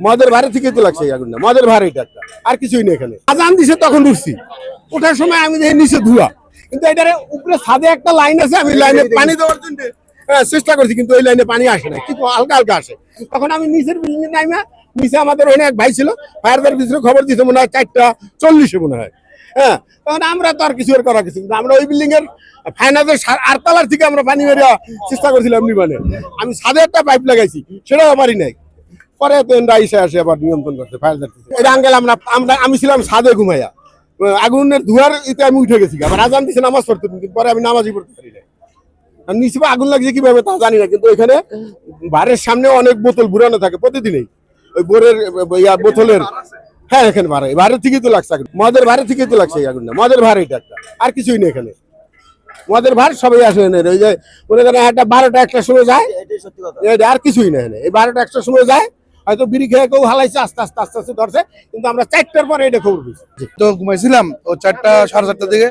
মদের ভাড়া থেকে তো লাগছে মদের ভাড়া এটা একটা। আর কিছুই নেই এখানে। আজান দিছে তখন উঠছি ওঠার সময় আমি দেখি নিচে ধোয়া। কিন্তু এটার উপরে ছাদে একটা লাইন আছে আমি লাইনে পানি দেওয়ার জন্য হ্যাঁ, চেষ্টা করছি কিন্তু ওই লাইনে পানি আসে না। কিন্তু হালকা হালকা আসে। তখন আমি নিচের বিল্ডিং নিচে আমাদের ওখানে এক ভাই ছিল ফায়ার খবর দিতে মনে হয় চারটা চল্লিশে মনে হয়। হ্যাঁ তখন আমরা তো আর কিছু করা কিছু কিন্তু আমরা ওই বিল্ডিং এর ফাইনালের আটতলার থেকে আমরা পানি মেরে চেষ্টা করছিলাম নিবানে আমি ছাদে একটা পাইপ লাগাইছি সেটাও পারি নাই। পরে তো এনরা এসে আসে আবার নিয়ন্ত্রণ করতে ফায়ার সার্ভিস এটা আঙ্গেল আমরা আমরা আমি ছিলাম সাদে ঘুমাইয়া। আগুনের ধোয়ার ইতে আমি উঠে গেছি আবার আজান দিছে নামাজ পড়তে পরে আমি নামাজই পড়তে পারি না আর নিচে আগুন লাগছে কীভাবে তা জানি না কিন্তু এখানে বারের সামনে অনেক বোতল বুড়ানো থাকে প্রতিদিনই। ওই বোরের ইয়া বোতলের হ্যাঁ এখানে ভাড়া ভাড়ের থেকেই তো লাগছে মদের ভাড়া থেকেই তো লাগছে আগুনটা। মদের ভাড়া এটা একটা। আর কিছুই নেই এখানে। মদের ভাড় সবাই আসে এনে ওই যে মনে করেন একটা বারোটা একটা সময় যায়। আর কিছুই নেই এখানে। এই বারোটা একটা সময় যায় হয়তো বিড়ি খেয়ে কেউ হালাইছে, আস্তে আস্তে আস্তে আস্তে ধরছে, কিন্তু আমরা চারটার পরে এটা খবর পেয়েছি। তো ঘুমাইছিলাম, ও চারটা, সাড়ে চারটার দিকে।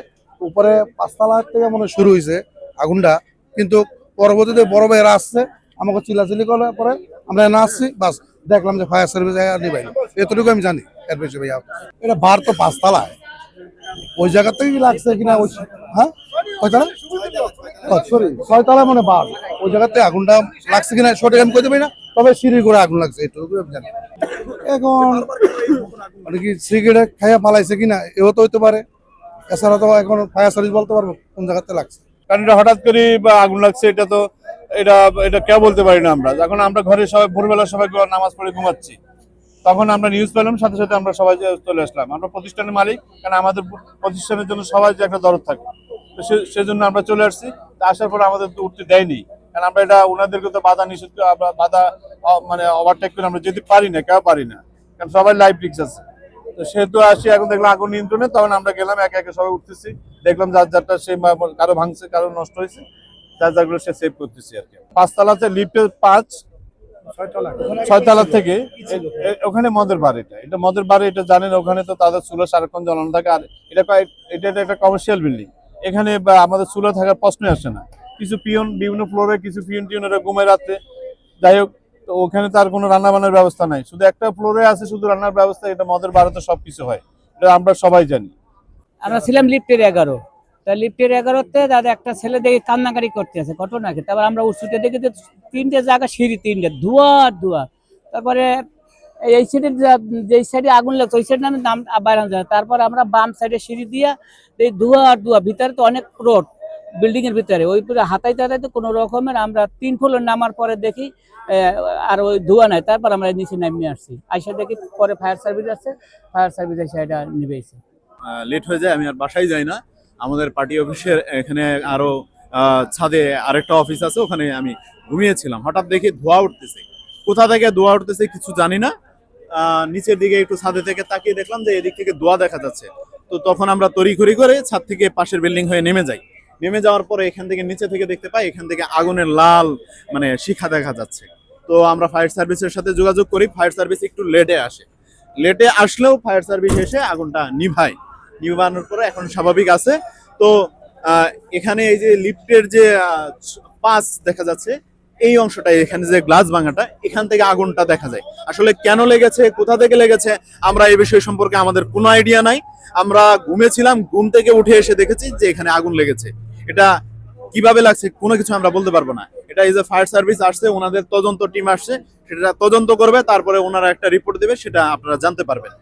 উপরে পাঁচতলা থেকে মনে শুরু হয়েছে আগুনটা, কিন্তু পরবর্তীতে বড় ভাইয়েরা আসছে, আমাকে চিল্লাচিল্লি করার পরে আমরা এনে আসছি, বাস দেখলাম যে ফায়ার সার্ভিস নিবাই এতটুকু আমি জানি, এর বেশি ভাইয়া এটা বার তো পাঁচতলায়। ওই জায়গা থেকেই লাগছে কিনা ওই হ্যাঁ? কয়তলা? সরি, ছয়তলা মানে বার। ওই জায়গাতে আগুনটা লাগছে কিনা, সঠিক আমি কইতে পারি না। তবে সিঁড়ি করে আগুন লাগছে, এটুকু জানি। এখন মানে কি সিগারেট খাইয়া ফালাইছে কিনা, এও তো হইতে পারে। এছাড়া তো এখন ফায়ার সার্ভিস বলতে পারব কোন জায়গাতে লাগছে। কারণ এটা হঠাৎ করে আগুন লাগছে, এটা তো এটা এটা কেউ বলতে পারি না আমরা। যখন আমরা ঘরে সবাই, ভোরবেলা সবাই নামাজ পড়ে ঘুমাচ্ছি, তখন আমরা নিউজ পেলাম, সাথে সাথে আমরা সবাই চলে আসলাম। আমরা প্রতিষ্ঠানের মালিক, কারণ আমাদের প্রতিষ্ঠানের জন্য সবাই যে একটা দরদ থাকে। সেজন্য আমরা চলে আসছি। আসার পর আমাদের তো উঠতে দেয়নি। কারণ আমরা এটা ওনাদেরকে তো বাধা নিষেধ বাধা মানে ওভারটেক করে আমরা যেতে পারি না, কেউ পারি না। কারণ সবাই লাইফ রিক্স আছে। তো সেহেতু আসি, এখন দেখলাম আগুন নিয়ন্ত্রণে, তখন আমরা গেলাম, একে একে সবাই উঠতেছি। দেখলাম যার যারটা সে কারও ভাঙছে, কারও নষ্ট হয়েছে, যার যারগুলো সে সেভ করতেছি আর কি। পাঁচতলাতে লিফটের পাঁচ, ছয়তলা থেকে ওখানে মদের বার এটা। এটা মদের বার, এটা জানেন, ওখানে তো তাদের চুলো সারাক্ষণ জ্বলানো থাকে, আর এটা এটা একটা কমার্শিয়াল বিল্ডিং এখানে আমাদের চুলো থাকার প্রশ্নই আসে না। কিছু পিয়ন, বিভিন্ন ফ্লোরে কিছু পিয়ন টিয়নেরা ঘুমে রাতে। যাই হোক, তো ওখানে তার কোনো রান্না বান্নার ব্যবস্থা নাই। শুধু একটা ফ্লোরে আছে শুধু রান্নার ব্যবস্থা, এটা মদের বারোতে সবকিছু হয়। এটা আমরা সবাই জানি। আমরা ছিলাম লিফটের এগারো। তা লিফটের এগারোতে দাদা একটা ছেলে দেখে কান্নাকারি করতে আছে, ঘটনা কি? তারপর আমরা উঁচুতে দেখি যে তিনটে জায়গা সিঁড়ি, তিনটে, ধোয়া ধোয়া। তারপরে এই- সাইডে যে সাইডে আগুন লাগছে, ওই সাইডে নাম বাইরে যায় তারপর আমরা বাম সাইডে সিঁড়ি দিয়া এই ধোয়া আর ধোয়া, ভিতরে তো অনেক রোড। বিল্ডিং এর ভিতরে। ওই হাতাইতে হাতাইতে কোনো রকমের আমরা তিন ফ্লোর নামার পরে দেখি আর ওই ধোয়া নাই। তারপর আমরা নিচে নামিয়ে আসছি। আইসা দেখি পরে ফায়ার সার্ভিস আছে ফায়ার সার্ভিস এসে এটা নিবেছে লেট হয়ে যায়, আমি আর বাসায় যাই না। আমাদের পার্টি অফিসের এখানে আরও ছাদে আরেকটা অফিস আছে, ওখানে আমি ঘুমিয়েছিলাম। হঠাৎ দেখি ধোয়া উঠতেছে। কোথা থেকে ধোয়া উঠতেছে কিছু জানি না। নিচের দিকে একটু ছাদে থেকে তাকিয়ে দেখলাম যে এদিক থেকে ধোয়া দেখা যাচ্ছে। তো তখন আমরা তড়িঘড়ি করে ছাদ থেকে পাশের বিল্ডিং হয়ে নেমে যাই। নেমে যাওয়ার পরে এখান থেকে নিচে থেকে দেখতে পাই, এখান থেকে আগুনের লাল মানে শিখা দেখা যাচ্ছে। তো আমরা ফায়ার সার্ভিসের সাথে যোগাযোগ করি, ফায়ার সার্ভিস একটু লেটে আসে। লেটে আসলেও ফায়ার সার্ভিস এসে আগুনটা নিভায়। নিভানোর পরে এখন স্বাভাবিক আছে। তো এখানে এই যে লিফটের যে পাস দেখা যাচ্ছে, এই অংশটা এখানে যে গ্লাস ভাঙাটা, এখান থেকে আগুনটা দেখা যায়। আসলে কেন লেগেছে, কোথা থেকে লেগেছে, আমরা এই বিষয় সম্পর্কে আমাদের কোনো আইডিয়া নাই। আমরা ঘুমেছিলাম, ঘুম থেকে উঠে এসে দেখেছি যে এখানে আগুন লেগেছে। এটা কীভাবে লাগছে কোনো কিছু আমরা বলতে পারব না। এটা ইজ এ ফায়ার সার্ভিস আসছে, ওনাদের তদন্ত টিম আসছে, সেটা তদন্ত করবে, তারপরে ওনারা একটা রিপোর্ট দেবে, সেটা আপনারা জানতে পারবেন।